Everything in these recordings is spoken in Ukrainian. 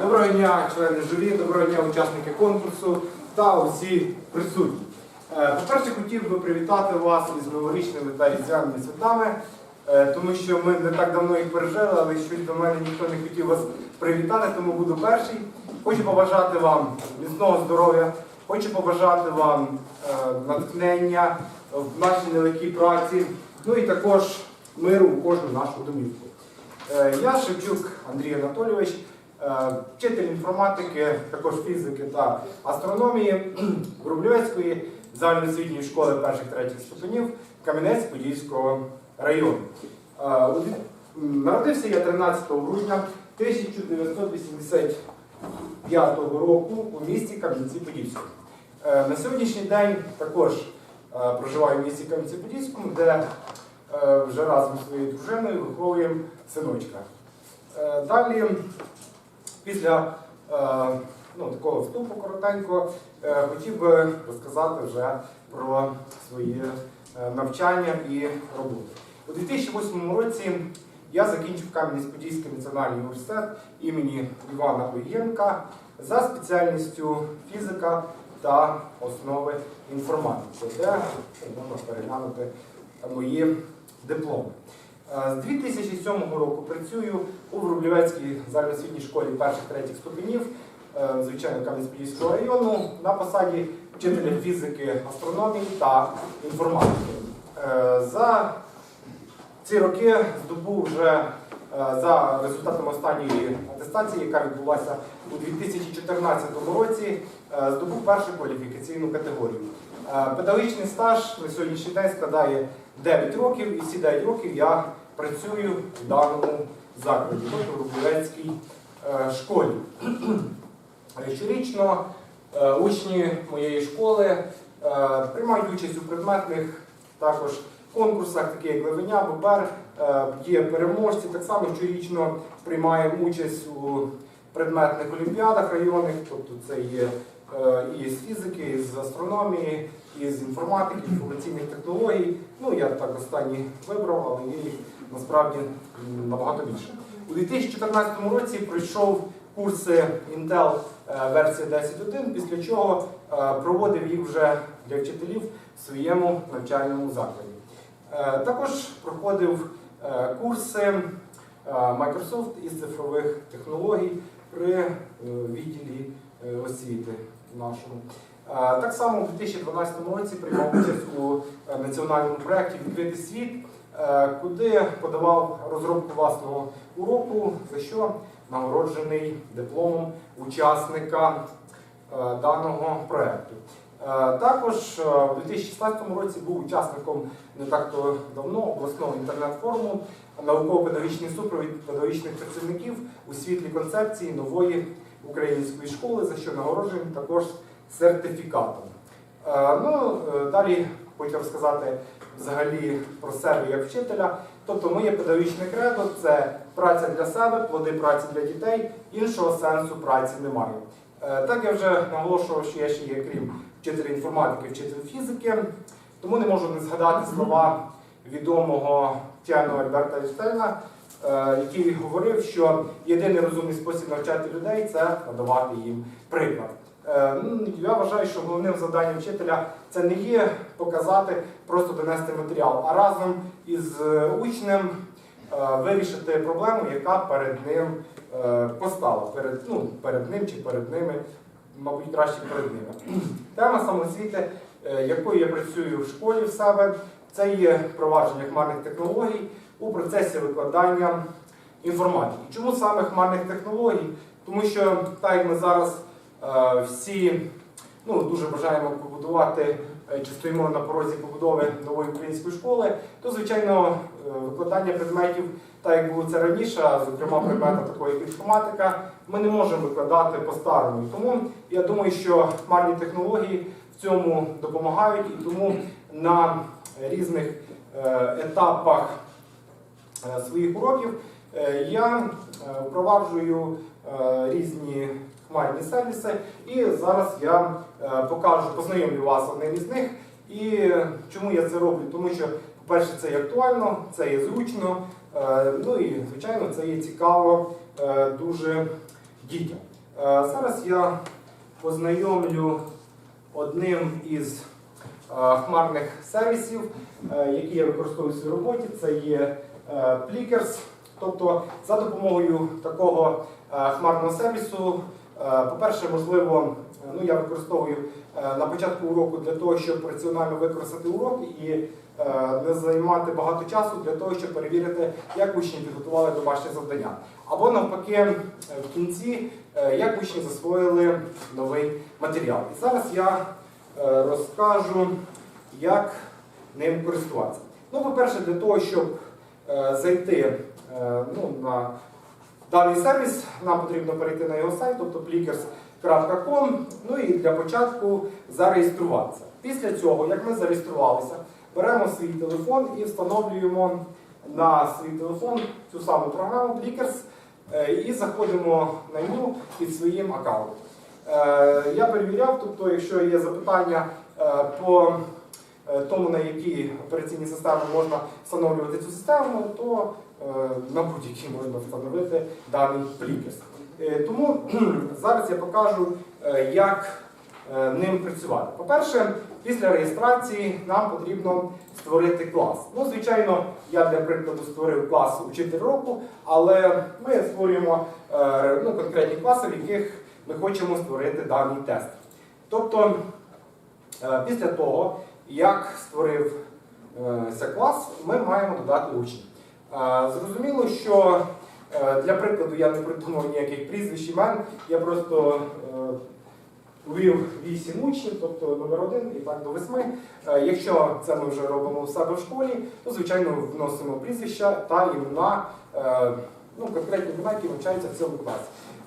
Доброго дня, члени журі, доброго дня, учасники конкурсу та усі присутні. Е, По-перше, хотів би привітати вас із новорічними та різдвяними святами, е, тому що ми не так давно їх пережили, але щось до мене ніхто не хотів вас привітати, тому буду перший. Хочу побажати вам міцного здоров'я, хочу побажати вам е, натхнення в нашій нелегкій праці, ну і також миру у кожну нашу домівку. Я Шевчук Андрій Анатолійович, вчитель інформатики, також фізики та астрономії Врубльовецької загальноосвітньої школи перших-третіх ступенів Кам'янець-Подільського району. Е, Народився я 13 грудня 1985 року у місті Кам'янці-Подільському. Е, На сьогоднішній день також е, проживаю в місті Кам'янці-Подільському, де е, вже разом зі своєю дружиною виховуємо синочка. Е, Далі, після е, ну, такого вступу коротенько, е, хотів би розказати вже про своє е, навчання і роботу. У 2008 році я закінчив Кам'янець-Подільський національний університет імені Івана Оєнка за спеціальністю фізика та основи інформатики, де можна переглянути мої дипломи. Е, З 2007 року працюю у Врублівецькій загальноосвітній школі перших-третіх ступенів, е, звичайно, Кам'янець-Подільського району, на посаді вчителя фізики, астрономії та інформатики. Е, За ці роки здобув вже за результатами останньої атестації, яка відбулася у 2014 році, здобув першу кваліфікаційну категорію. Педагогічний стаж на сьогоднішній день складає 9 років, і всі 9 років я працюю в даному закладі, тобто в Рублівецькій е, школі. Щорічно е, учні моєї школи е, приймають участь у предметних також конкурсах, такі як Левеня, Бобер, є переможці. Так само щорічно приймаємо участь у предметних олімпіадах районних, тобто це є і з фізики, і з астрономії, і з інформатики, інформаційних технологій. Ну, я так останні вибрав, але є їх насправді набагато більше. У 2014 році пройшов курси Intel е, версія 10.1, після чого е, проводив їх вже для вчителів в своєму навчальному закладі. Е, Також проходив е, курси е, Microsoft із цифрових технологій при е, відділі е, освіти нашому. Е, Так само у 2012 році приймав участь у е, національному проєкті Відкритий світ, е, куди подавав розробку власного уроку, за що нагороджений дипломом учасника е, даного проєкту. Е, Також е, у 2016 році був учасником не так то давно обласного інтернет-форуму науково-педагогічний супровід педагогічних працівників у світлі концепції нової української школи, за що нагороджений також сертифікатом. Е, Ну, е, далі хочу розказати взагалі про себе як вчителя. Тобто моє педагогічне кредо це праця для себе, плоди праці для дітей, іншого сенсу праці немає. Е, Так я вже наголошував, що я ще є, крім вчителя інформатики, вчитель фізики, тому не можу не згадати слова відомого вченого Альберта Ейнштейна, е, який говорив, що єдиний розумний спосіб навчати людей це надавати їм приклад. Е, Я вважаю, що головним завданням вчителя це не є показати, просто донести матеріал, а разом із е, учнем е, вирішити проблему, яка перед ним е, постала, перед, ну, перед ним чи перед ними, мабуть, краще перед ними. Тема самоосвіти, якою я працюю в школі в себе, це є впровадження хмарних технологій у процесі викладання інформатики. Чому саме хмарних технологій? Тому що так як ми зараз всі ну, дуже бажаємо побудувати чи стоїмо на порозі побудови нової української школи, то звичайно е, викладання предметів, так як було це раніше, зокрема предмета такої як інформатика, ми не можемо викладати по-старому. Тому я думаю, що хмарні технології в цьому допомагають, і тому на різних е, етапах е, своїх уроків е, я е, впроваджую е, різні хмарні сервіси, і зараз я е, покажу, познайомлю вас одним із них. І чому я це роблю? Тому що, по-перше, це є актуально, це є зручно, е, ну і звичайно це є цікаво е, дуже дітям. Е, Зараз я познайомлю одним із е, хмарних сервісів, е, які я використовую в своїй роботі. Це є е, Plickers. Тобто, за допомогою такого е, хмарного сервісу, е, по-перше, можливо, е, ну, я використовую е, на початку уроку для того, щоб раціонально використати урок і е, не займати багато часу для того, щоб перевірити, як учні підготували домашнє завдання. Або навпаки, е, в кінці, е, як учні засвоїли новий матеріал. І зараз я е, розкажу, як ним користуватися. Ну, по-перше, для того, щоб е, зайти е, ну, на даний сервіс, нам потрібно перейти на його сайт, тобто plickers.com, ну і для початку зареєструватися. Після цього, як ми зареєструвалися, беремо свій телефон і встановлюємо на свій телефон цю саму програму Plickers е, і заходимо на нього під своїм аккаунтом. Е, Я перевіряв, тобто, якщо є запитання е, по тому, на які операційні системи можна встановлювати цю систему, то на будь-які можна встановити даний Plickers. Е, Тому зараз я покажу, е, як е, ним працювати. По-перше, після реєстрації нам потрібно створити клас. Ну, звичайно, я для прикладу створив клас учитель року, але ми створюємо е, ну, конкретні класи, в яких ми хочемо створити даний тест. Тобто, е, після того, як створив е, цей клас, ми маємо додати учнів. Е, Зрозуміло, що е, для прикладу я не придумав ніяких прізвищ імен, я просто е, ввів 8 учнів, тобто номер 1 і так до 8. Е, Якщо це ми вже робимо у себе в школі, то звичайно вносимо прізвища та імена, е, ну, конкретні імена, які навчаються в цьому класі.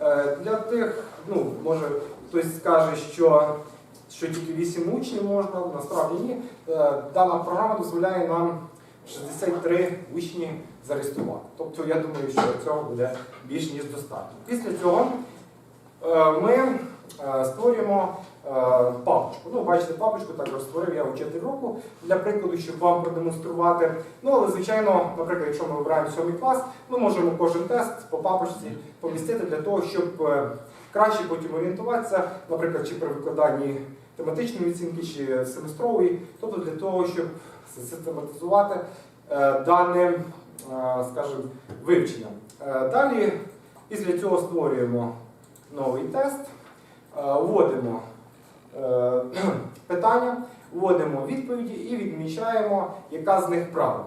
Е, Для тих, ну, може хтось скаже, що, що тільки 8 учнів можна, насправді ні. Е, Дана програма дозволяє нам 63 учні зареєструвати. Тобто я думаю, що цього буде більш ніж достатньо. Після цього е, ми е, створюємо е, папочку. Ну, бачите, папочку так розтворив я учитель року для прикладу, щоб вам продемонструвати. Ну, але звичайно, наприклад, якщо ми обираємо 7 клас, ми можемо кожен тест по папочці помістити для того, щоб краще потім орієнтуватися, наприклад, чи при викладанні тематичної оцінки, чи семестрової, тобто для того, щоб систематизувати дане, скажімо, вивчення. Е, Далі, після цього створюємо новий тест, е, вводимо е, питання, вводимо відповіді і відмічаємо, яка з них правильна.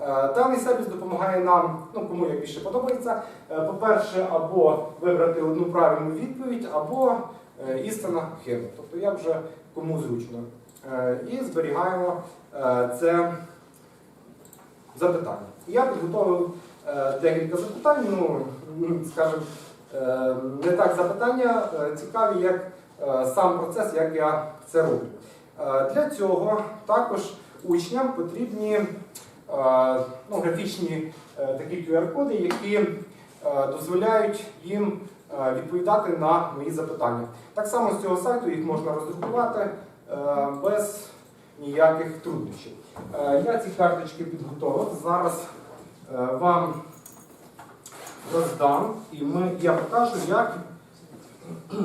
Е, Даний сервіс допомагає нам, ну кому як більше подобається, е, по-перше, або вибрати одну правильну відповідь, або е, істина хибна. Тобто я вже кому зручно. Е, І зберігаємо е, це запитання. Я підготовив е, декілька запитань, ну, скажімо, е, не так запитання е, цікаві, як сам процес, як я це роблю. Для цього також учням потрібні ну, графічні такі QR-коди, які дозволяють їм відповідати на мої запитання. Так само з цього сайту їх можна роздрукувати без ніяких труднощів. Е, Я ці карточки підготував. Зараз е, вам роздам і ми, я покажу, як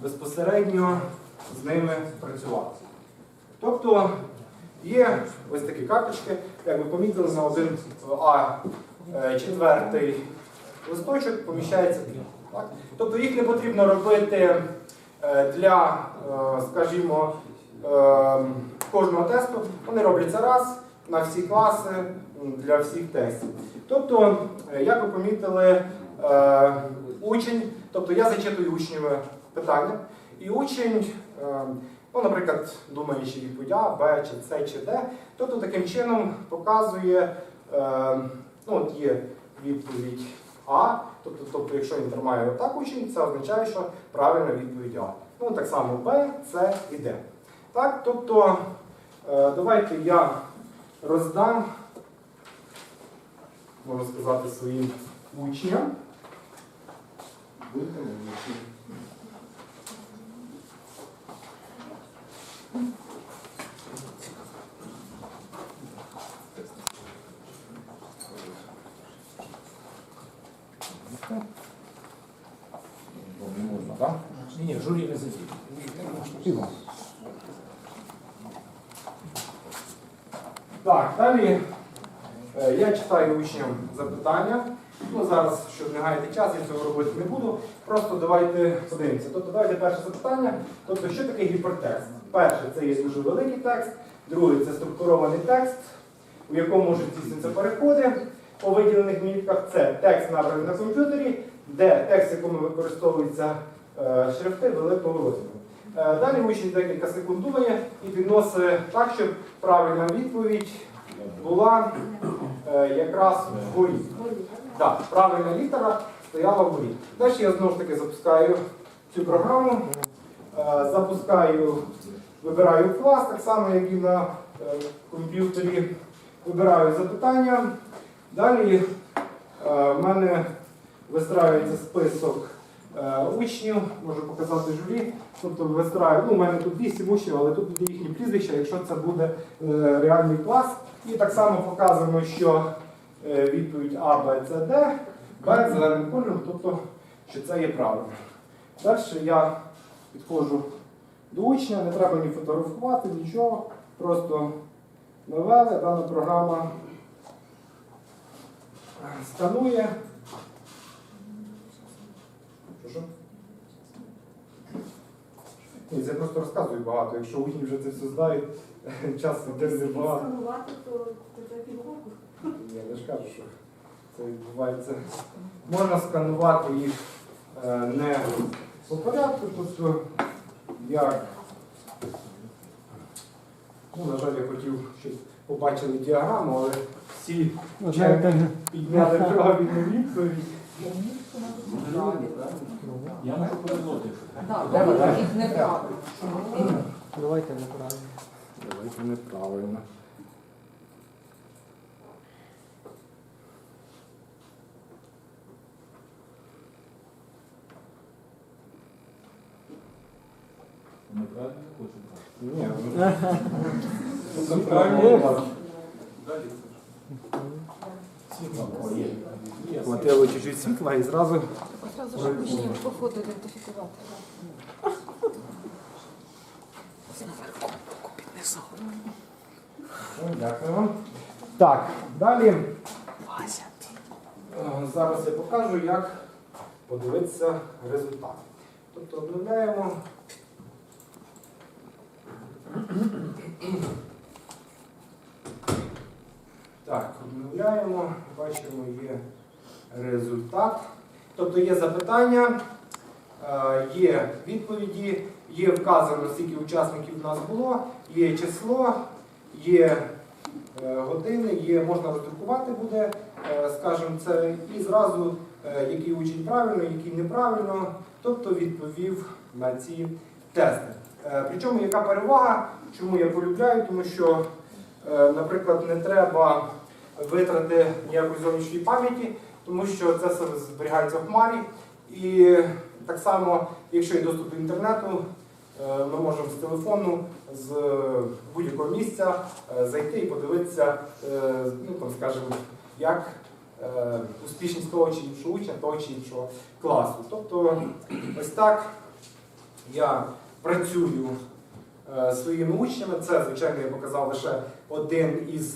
безпосередньо з ними працювати. Тобто є ось такі карточки, як ви помітили, на один А4 листочок поміщається. Так? Тобто їх не потрібно робити е, для, е, скажімо, е, кожного тесту. Вони робляться раз на всі класи для всіх тестів. Тобто, е, як ви помітили, е, учень, тобто я зачитую учневе питання, і учень, е, ну, наприклад, думає, чи відповідь А, Б, чи С, чи Д, тобто таким чином показує, е, ну, от є відповідь А, тобто, тобто якщо він тримає отак учень, це означає, що правильна відповідь А. Ну, так само Б, С і Д. Так, тобто, е, давайте я роздам, можна сказати, своїм учням. Будьте мої учні. так? Ні, ні, журі не задіє. Далі е, я читаю учням запитання. Ну, зараз, щоб не гаяти час, я цього робити не буду. Просто давайте подивимося. Тобто, давайте перше запитання. Тобто, що таке гіпертекст? Перше, це є дуже великий текст, другий це структурований текст, у якому можуть здійснитися переходи по виділених мітках. Це текст набраний на комп'ютері, де текст, в якому використовуються е, шрифти великого розміру. Е, Далі учень декілька секунд думає і підносить так, щоб правильна відповідь була е, якраз вгорі. Так, правильна літера стояла вгорі. Далі я знову ж таки запускаю цю програму, е, запускаю, вибираю клас, так само, як і на е, комп'ютері. Вибираю запитання. Далі е, в мене вистраюється список учнів, можу показати журі. Тобто вистраю, ну, у мене тут 8 учнів, але тут буде їхні прізвища, якщо це буде е, реальний клас. І так само показано, що е, відповідь А, Б, С, Д, Б зеленим кольором, тобто, що це є правильно. Далі я підходжу до учня, не треба ні фотографувати, нічого. Просто навели, дана програма сканує. Що, що? Ні, це просто розказую багато. Якщо учні вже це все знають, часу йде багато. Сканувати, то це півроку. Я не ж кажу, що це відбувається. Можна сканувати їх е, не по порядку, тобто як. Ну, на жаль, я хотів, щоб побачили діаграму, але всі підняли правильну відповідь. Я можу повернути. Так, їх неправильно. Давайте неправильно. Давайте неправильно. Неправильно хочу. Ні, ну, це Є. Хватило світла і зразу. Одразу ж почнемо по фото ідентифікувати. Дякую вам. Так, далі. Е, Зараз я покажу, як подивитися результат. Тобто обновляємо. Так, обновляємо, бачимо, є результат. Тобто є запитання, е, є відповіді, є вказано, скільки учасників у нас було, є число, є е, години, є, можна роздрукувати буде, е, скажімо, це і зразу який учень правильно, який неправильно, тобто відповів на ці тести. Причому яка перевага, чому я полюбляю, тому що, наприклад, не треба витрати ніякої зовнішньої пам'яті, тому що це все зберігається в хмарі. І так само, якщо є доступ до інтернету, е, ми можемо з телефону, з будь-якого місця е, зайти і подивитися, е, ну там скажімо, як е, успішність того чи іншого учня, того чи іншого класу. Тобто, ось так я працюю е, своїми учнями. Це, звичайно, я показав лише один із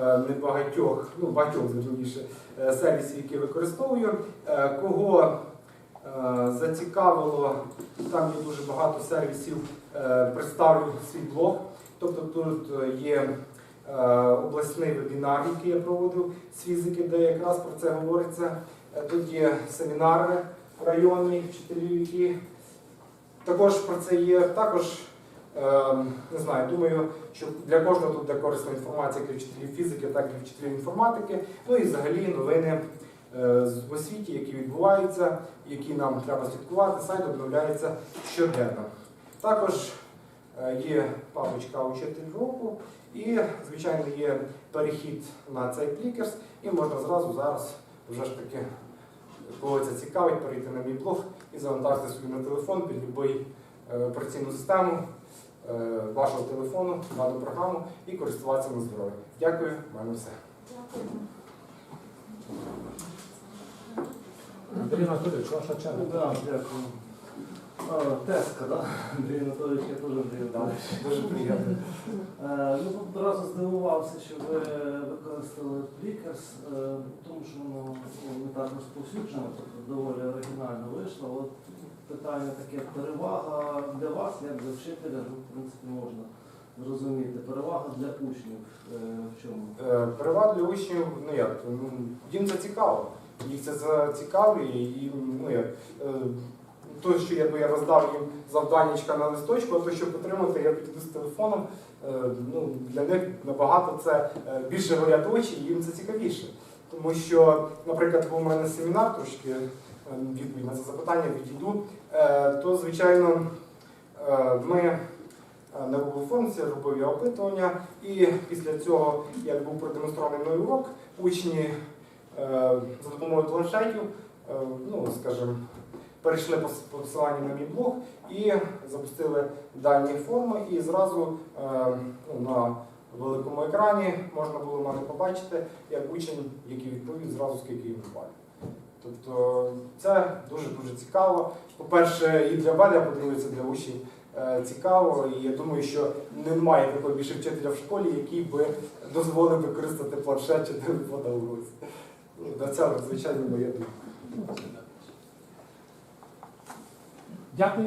е, небагатьох, ну багатьох верніше, е, сервісів, які використовую. Е, Кого е, зацікавило, там є дуже багато сервісів, е, представлю свій блог. Тобто тут е, є е, обласний вебінар, який я проводив з фізики, де якраз про це говориться. Е, Тут є семінари районні вчителів, які також про це є. Також е, не знаю, думаю, що для кожного тут буде корисна інформація, як вчителів фізики, так і вчителів інформатики. Ну і взагалі новини е, в освіті, які відбуваються, які нам треба слідкувати. Сайт обновляється щоденно. Також е, є папочка учитель року і, звичайно, є перехід на цей клікерс, і можна зразу зараз вже ж таки, кого це цікавить, перейти на мій блог і завантажити собі на телефон під будь-яку операційну систему е, вашого телефону, дану програму і користуватися на здоров'я. Дякую, в мене все. Андрій Анатолійович, ваша черга. Да, дякую. А, Теска, да? Андрій Анатолійович, я теж Андрій Анатолійович. Дуже приємно. Е, Ну, одразу здивувався, що ви використали Plickers, е, тому що воно ну, не так розповсюджено, тобто доволі оригінально вийшло. От питання таке, перевага для вас, як для вчителя, ну, в принципі, можна зрозуміти. Перевага для учнів е, в чому? Е, Переваг для учнів, ну як, ну, їм це цікаво. Їх це зацікавлює і ну як. е, То, що якби я роздав їм завданнячка на листочку, а то, щоб отримати, я піду з телефоном. Ну, для них набагато це більше горять очі, їм це цікавіше. Тому що, наприклад, був у мене семінар, трошки відповідь на це запитання відійду, е, то, звичайно, е, ми е, Google Forms я робив я опитування, і після цього, як був продемонстрований мною урок, учні е, за допомогою планшетів, е, ну, скажімо, перейшли по посиланню на мій блог і запустили дані форми, і зразу е, ну, на великому екрані можна було мене побачити, як учень, який відповів, зразу скільки йому балів. Тобто це дуже-дуже цікаво. По-перше, і для мене, я подивився, для учнів е, цікаво, і я думаю, що немає такого більше вчителя в школі, який би дозволив використати планшет чи телефон на уроці. Ну, На це, звичайно, моє думка. Дякую.